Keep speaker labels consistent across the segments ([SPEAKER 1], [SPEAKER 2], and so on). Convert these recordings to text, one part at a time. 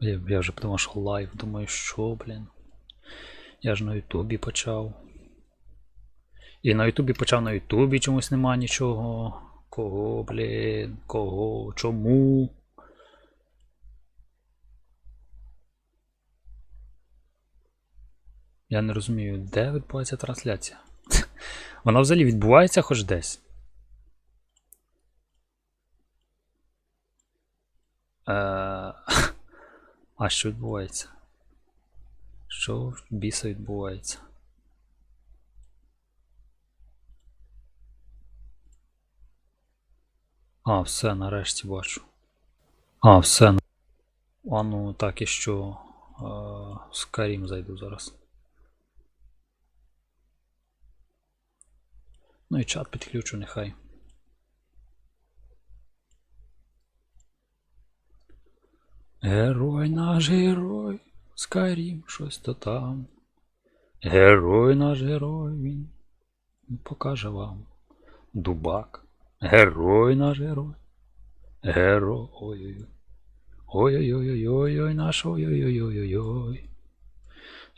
[SPEAKER 1] Я, я вже подумав, що лайв. Думаю, що, блін. Я ж на Ютубі почав. І на Ютубі почав на Ютубі чомусь нема нічого. Кого, блін, кого, чому? Я не розумію, де відбувається трансляція? Вона взагалі відбувається хоч десь. Е, А що відбувається? Що біса відбувається? А, все, нарешті бачу. А, все. А ну так і що. Е, З Карім зайду зараз. Ну і чат підключу нехай. Герой наш герой, Скайрім, щось то там. Герой наш герой, він покаже вам. Дубак. Герой наш герой. Герой. Ой-ой-ой. Ой-ой-ой-ой-ой, наш ой-ой-ой-ой-ой.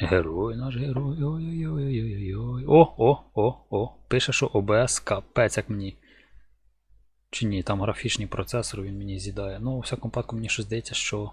[SPEAKER 1] Герой наш герой. Ой-ой-ой-ой-ой. О, о, о, о. Пише, що ОБС капець як мені. Чи ні, там графічний процесор він мені з'їдає. Ну, у всякому випадку, мені щось здається, що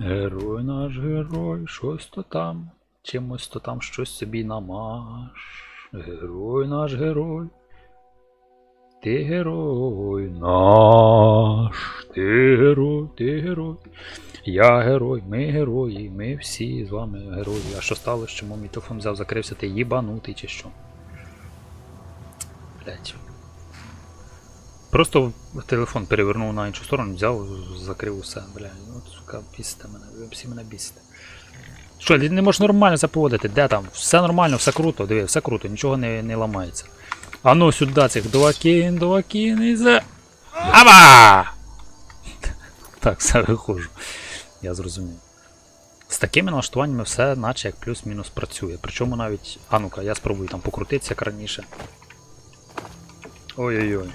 [SPEAKER 2] Герой наш
[SPEAKER 1] герой, щось то там, чимось то там щось собі намаш. Герой наш герой. Ти герой наш, ти герой, ти герой. Я герой, ми герої, ми всі з вами герої. А що сталося, чому мій телефон взяв, закрився, ти їбанутий чи що? Блять. Просто телефон перевернув на іншу сторону, взяв, закрив усе, бля. Ну, сука, бісите мене, ви всі мене бісите. Що, не можеш нормально це поводити? Де там? Все нормально, все круто, диви, все круто, нічого не, не ламається. А ну сюди цих дувакін, дувакін і за. Аба! Так, все виходжу. Я зрозумів. З такими налаштуваннями все наче як плюс-мінус працює. Причому навіть. А ну-ка, я спробую там покрутитися як раніше. Ой-ой-ой.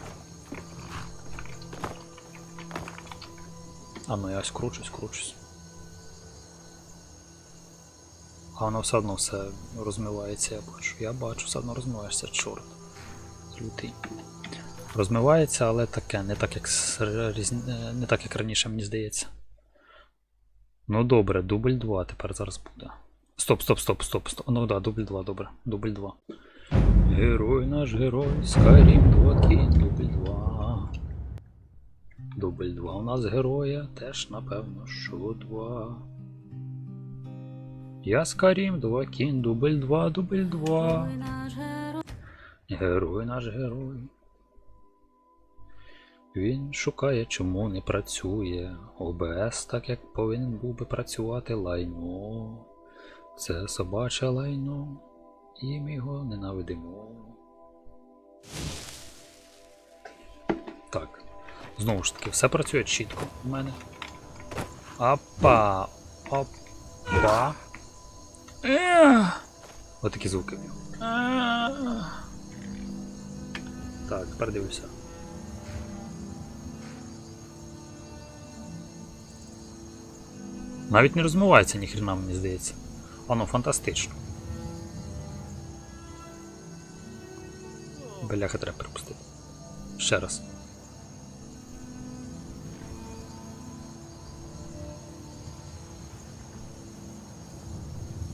[SPEAKER 1] А ну я скручусь, кручусь. А воно все одно все розмивається, я бачу. Я бачу, все одно розмиваєшся, чорт. Лютий. Розмивається, але таке, не так як не так як раніше, мені здається. Ну добре, дубль 2 тепер зараз буде. Стоп, стоп, стоп, стоп, стоп. Ну да, дубль 2, добре. Дубль 2. Герой наш герой, Скайрім 2 кінь, дубль 2. Дубль 2 у нас героя, теж напевно, що 2. Я Скайрім 2 кінь, дубль 2, дубль 2.
[SPEAKER 2] Герой наш герой.
[SPEAKER 1] Герой наш герой. Він шукає, чому не працює. ОБС, так як повинен був би працювати лайно. Це собаче лайно, і ми його ненавидимо. Знову ж таки, все працює чітко у мене. Опа. Ех. Отакі звуки. Так, тепер дивлюся. Навіть не розмивається ніхрена, мені здається. Воно фантастично. Бляха треба припустити. Ще раз.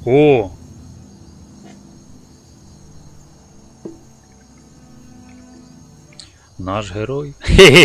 [SPEAKER 1] О! Наш герой.